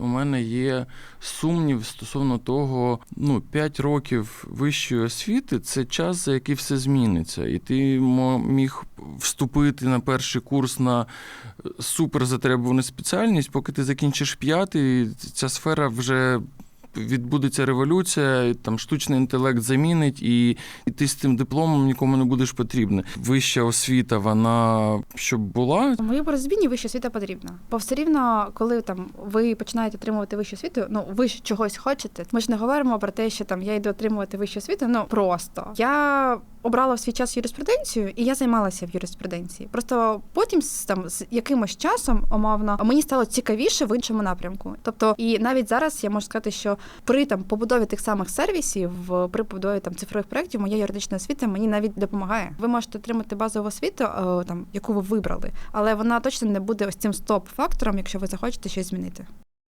у мене є сумнів стосовно того, ну 5 років вищої освіти це час, за який все зміниться, і ти міг вступити на перший курс на е, супер затребувану спеціальність, поки ти закінчиш п'ятий, ця сфера вже. Відбудеться революція, там штучний інтелект замінить, і, і ти з цим дипломом нікому не будеш потрібна. Вища освіта, вона щоб була, В моєму розумінні вища освіта потрібна. Бо все рівно, коли там ви починаєте отримувати вищу освіту, ну ви ж чогось хочете. Ми ж не говоримо про те, що там я йду отримувати вищу освіту. Ну просто я обрала в свій час юриспруденцію, і я займалася в юриспруденції. Просто потім там з якимось часом, умовно, мені стало цікавіше в іншому напрямку. Тобто, і навіть зараз я можу сказати, що при там побудові тих самих сервісів, при побудові там цифрових проєктів, моя юридична освіта мені навіть допомагає. Ви можете отримати базову освіту, е, там яку ви вибрали, але вона точно не буде ось цим стоп-фактором, якщо ви захочете щось змінити.